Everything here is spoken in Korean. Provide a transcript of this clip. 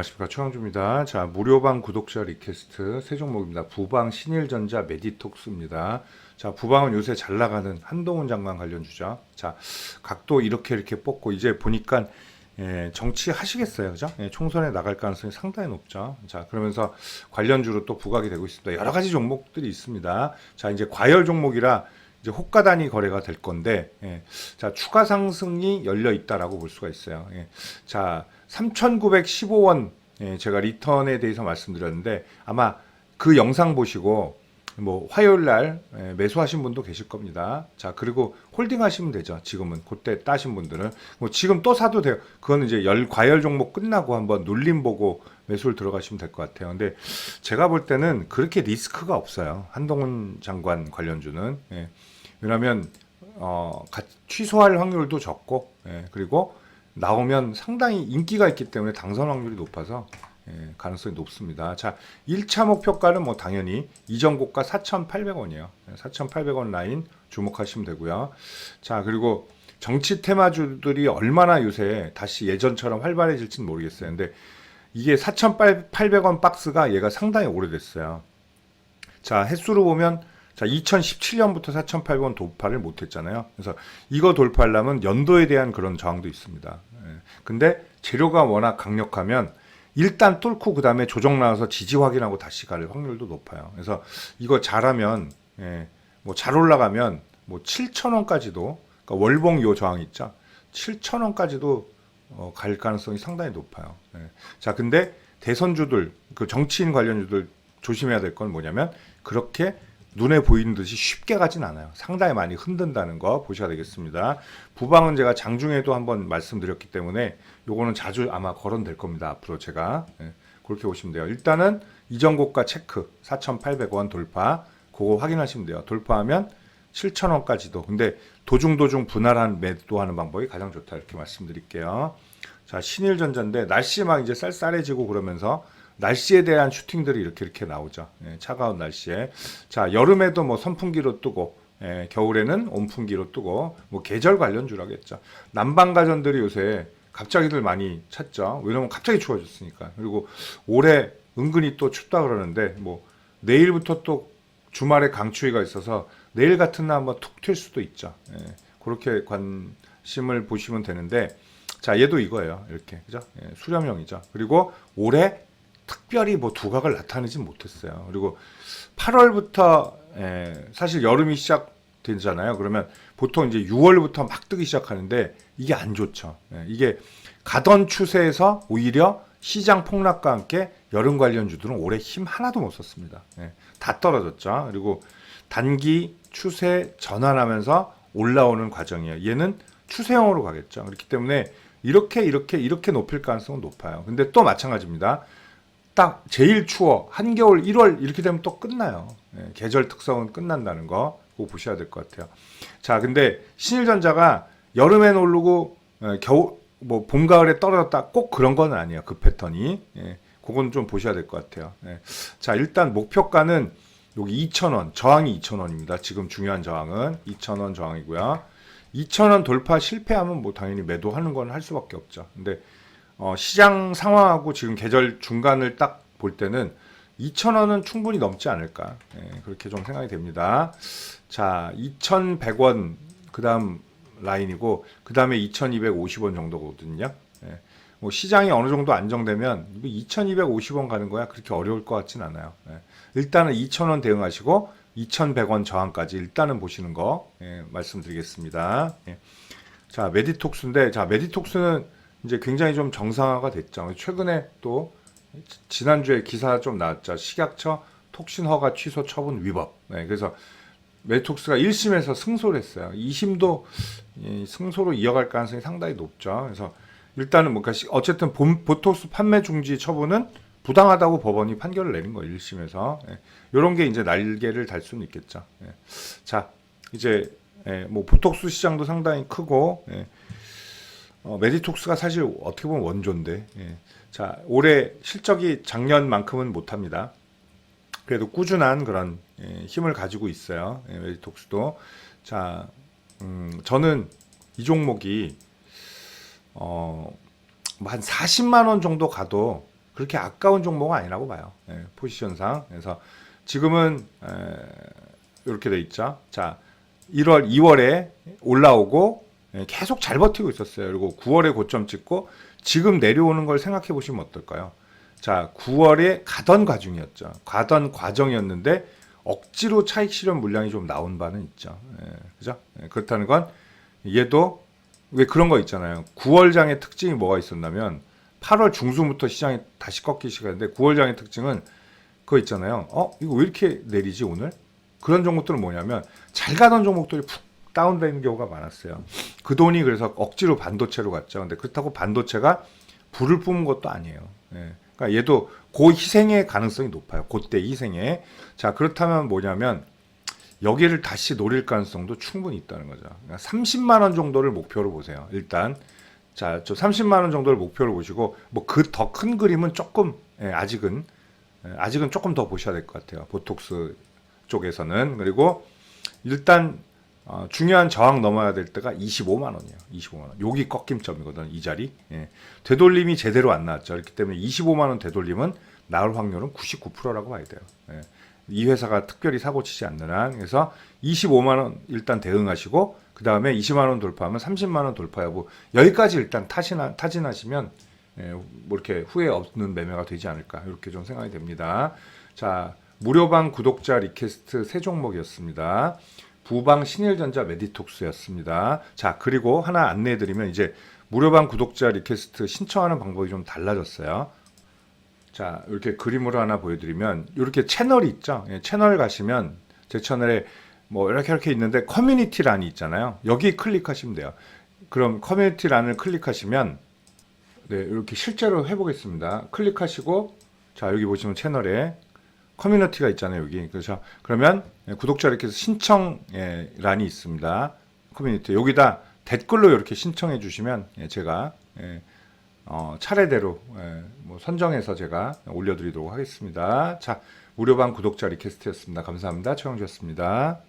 안녕하십니까 최영주입니다. 자 무료방 구독자 리퀘스트 세 종목입니다. 부방 신일전자 메디톡스입니다. 자 부방은 요새 잘 나가는 한동훈 장관 관련 주자. 자 각도 이렇게 이렇게 뽑고 이제 보니까 예, 정치 하시겠어요, 그죠? 예, 총선에 나갈 가능성이 상당히 높죠. 자 그러면서 관련주로 또 부각이 되고 있습니다. 여러 가지 종목들이 있습니다. 자 이제 과열 종목이라 이제 호가 단위 거래가 될 건데, 예, 자 추가 상승이 열려 있다라고 볼 수가 있어요. 예, 자 3,915원 예, 제가 리턴에 대해서 말씀드렸는데 아마 그 영상 보시고 뭐 화요일 날 예, 매수하신 분도 계실 겁니다. 자 그리고 홀딩 하시면 되죠. 지금은 그때 따신 분들은 뭐 지금 또 사도 돼요. 그건 이제 열 과열 종목 끝나고 한번 눌림 보고 매수를 들어가시면 될 것 같아요. 근데 제가 볼 때는 그렇게 리스크가 없어요. 한동훈 장관 관련주는 예. 왜냐하면 어, 가- 취소할 확률도 적고 예, 그리고 나오면 상당히 인기가 있기 때문에 당선 확률이 높아서 예, 가능성이 높습니다. 자, 1차 목표가는 뭐 당연히 이전 고가 4,800원이에요. 4,800원 라인 주목하시면 되고요. 자, 그리고 정치 테마주들이 얼마나 요새 다시 예전처럼 활발해질지는 모르겠어요. 근데 이게 4,800원 박스가 얘가 상당히 오래됐어요. 자, 횟수로 보면 자, 2017년부터 4,800원 돌파를 못 했잖아요. 그래서 이거 돌파하려면 연도에 대한 그런 저항도 있습니다. 예. 근데 재료가 워낙 강력하면 일단 뚫고 그 다음에 조정 나와서 지지 확인하고 다시 갈 확률도 높아요. 그래서 이거 잘하면 예, 뭐잘 올라가면 뭐 7,000원까지도 그러니까 월봉 요 저항 있죠. 7,000원까지도 어, 갈 가능성이 상당히 높아요. 예. 자, 근데 대선주들 그 정치인 관련주들 조심해야 될 건 뭐냐면 그렇게 눈에 보이는 듯이 쉽게 가진 않아요. 상당히 많이 흔든다는 거 보셔야 되겠습니다. 부방은 제가 장중에도 한번 말씀드렸기 때문에 요거는 자주 아마 거론될 겁니다. 앞으로 제가 예, 그렇게 보시면 돼요. 일단은 이전 고가 체크 4,800원 돌파 그거 확인하시면 돼요. 돌파하면 7,000원까지도. 근데 도중 도중 분할한 매도하는 방법이 가장 좋다 이렇게 말씀드릴게요. 자 신일전자인데 날씨 막 이제 쌀쌀해지고 그러면서 날씨에 대한 슈팅들이 이렇게 이렇게 나오죠. 예, 차가운 날씨에 자 여름에도 뭐 선풍기로 뜨고 예, 겨울에는 온풍기로 뜨고 뭐 계절 관련주라겠죠. 난방 가전들이 요새 갑자기들 많이 찾죠. 왜냐면 갑자기 추워졌으니까. 그리고 올해 은근히 또 춥다 그러는데 뭐 내일부터 또 주말에 강추위가 있어서 내일 같은 날 한번 툭 튈 수도 있죠. 예, 그렇게 관심을 보시면 되는데 자 얘도 이거예요. 이렇게 그죠? 예, 수렴형이죠. 그리고 올해 특별히 뭐 두각을 나타내지 못했어요. 그리고 8월부터 사실 여름이 시작되잖아요. 그러면 보통 이제 6월부터 막 뜨기 시작하는데 이게 안 좋죠. 예, 이게 가던 추세에서 오히려 시장 폭락과 함께 여름 관련주들은 올해 힘 하나도 못 썼습니다. 예, 다 떨어졌죠. 그리고 단기 추세 전환하면서 올라오는 과정이에요. 얘는 추세형으로 가겠죠. 그렇기 때문에 이렇게 이렇게 이렇게 높일 가능성은 높아요. 근데 또 마찬가지입니다. 딱 제일 추워 한겨울 1월 이렇게 되면 또 끝나요. 예, 계절 특성은 끝난다는 거 꼭 보셔야 될 것 같아요. 자, 근데 신일전자가 여름엔 오르고 예, 겨울 뭐 봄 가을에 떨어졌다 꼭 그런 건 아니에요. 그 패턴이. 예, 그건 좀 보셔야 될 것 같아요. 예. 자, 일단 목표가는 여기 2,000원, 저항이 2,000원입니다. 지금 중요한 저항은 2,000원 저항이고요. 2,000원 돌파 실패하면 뭐 당연히 매도하는 건 할 수밖에 없죠. 근데 어, 시장 상황하고 지금 계절 중간을 딱 볼 때는 2,000원은 충분히 넘지 않을까. 예, 그렇게 좀 생각이 됩니다. 자, 2,100원 그 다음 라인이고 그 다음에 2,250원 정도거든요. 예, 뭐 시장이 어느 정도 안정되면 이거 2,250원 가는 거야 그렇게 어려울 것 같진 않아요. 예, 일단은 2,000원 대응하시고 2,100원 저항까지 일단은 보시는 거 예, 말씀드리겠습니다. 예. 자, 메디톡스인데 자, 메디톡스는 이제 굉장히 좀 정상화가 됐죠. 최근에 또 지난주에 기사 좀 나왔죠. 식약처 톡신 허가 취소 처분 위법. 네, 그래서 메톡스가 1심에서 승소를 했어요. 2심도 이 승소로 이어갈 가능성이 상당히 높죠. 그래서 일단은 뭔가 시- 어쨌든 본- 보톡스 판매 중지 처분은 부당하다고 법원이 판결을 내린 거예요. 1심에서. 이런 게 이제 날개를 달 수는 있겠죠. 예. 자, 이제 예, 뭐 보톡스 시장도 상당히 크고 예. 어, 메디톡스가 사실 어떻게 보면 원조인데 예. 자 올해 실적이 작년만큼은 못합니다. 그래도 꾸준한 그런 예, 힘을 가지고 있어요. 예, 메디톡스도 자 음, 저는 이 종목이 어, 한 40만 원 정도 가도 그렇게 아까운 종목은 아니라고 봐요. 예, 포지션상. 그래서 지금은 에, 이렇게 돼 있죠. 자, 1월, 2월에 올라오고 예, 계속 잘 버티고 있었어요. 그리고 9월에 고점 찍고 지금 내려오는 걸 생각해 보시면 어떨까요? 자, 9월에 가던 과중이었죠. 가던 과정이었는데 억지로 차익 실현 물량이 좀 나온 바는 있죠. 예, 그죠? 예, 그렇다는 건 얘도 왜 그런 거 있잖아요. 9월 장의 특징이 뭐가 있었냐면 8월 중순부터 시장이 다시 꺾기 시작했는데 9월 장의 특징은 그거 있잖아요. 어, 이거 왜 이렇게 내리지 오늘? 그런 종목들은 뭐냐면 잘 가던 종목들이 푹 다운되는 경우가 많았어요. 그 돈이 그래서 억지로 반도체로 갔죠. 근데 그렇다고 반도체가 불을 뿜은 것도 아니에요. 예. 그러니까 얘도 고 희생의 가능성이 높아요. 그때 희생에. 자, 그렇다면 뭐냐면 여기를 다시 노릴 가능성도 충분히 있다는 거죠. 그러니까 30만 원 정도를 목표로 보세요. 일단 자, 저 30만 원 정도를 목표로 보시고 뭐 그 더 큰 그림은 조금 예, 아직은 예, 아직은 조금 더 보셔야 될 것 같아요. 보톡스 쪽에서는 그리고 일단 어, 중요한 저항 넘어야 될 때가 25만 원이에요. 25만 원. 여기 꺾임점이거든. 이 자리. 예. 되돌림이 제대로 안 나왔죠. 그렇기 때문에 25만 원 되돌림은 나올 확률은 99%라고 봐야 돼요. 예. 이 회사가 특별히 사고 치지 않는 한 그래서 25만 원 일단 대응하시고 그 다음에 20만 원 돌파하면 30만 원 돌파 여부 여기까지 일단 타진하, 타진하시면 예, 뭐 이렇게 후회 없는 매매가 되지 않을까 이렇게 좀 생각이 됩니다. 자 무료방 구독자 리퀘스트 세 종목이었습니다. 부방 신일전자 메디톡스였습니다. 자 그리고 하나 안내해드리면 이제 무료방 구독자 리퀘스트 신청하는 방법이 좀 달라졌어요. 자 이렇게 그림으로 하나 보여드리면 이렇게 채널이 있죠. 예, 채널 가시면 제 채널에 뭐 이렇게 이렇게 있는데 커뮤니티란이 있잖아요. 여기 클릭하시면 돼요. 그럼 커뮤니티란을 클릭하시면 네 이렇게 실제로 해보겠습니다. 클릭하시고 자 여기 보시면 채널에 커뮤니티가 있잖아요 여기 그래서 그러면 예, 구독자 이렇게 해서 신청 예, 란이 있습니다. 커뮤니티 여기다 댓글로 이렇게 신청해 주시면 예, 제가 예, 어, 차례대로 예, 뭐 선정해서 제가 올려드리도록 하겠습니다. 자, 무료방 구독자 리퀘스트였습니다. 감사합니다. 최영주였습니다.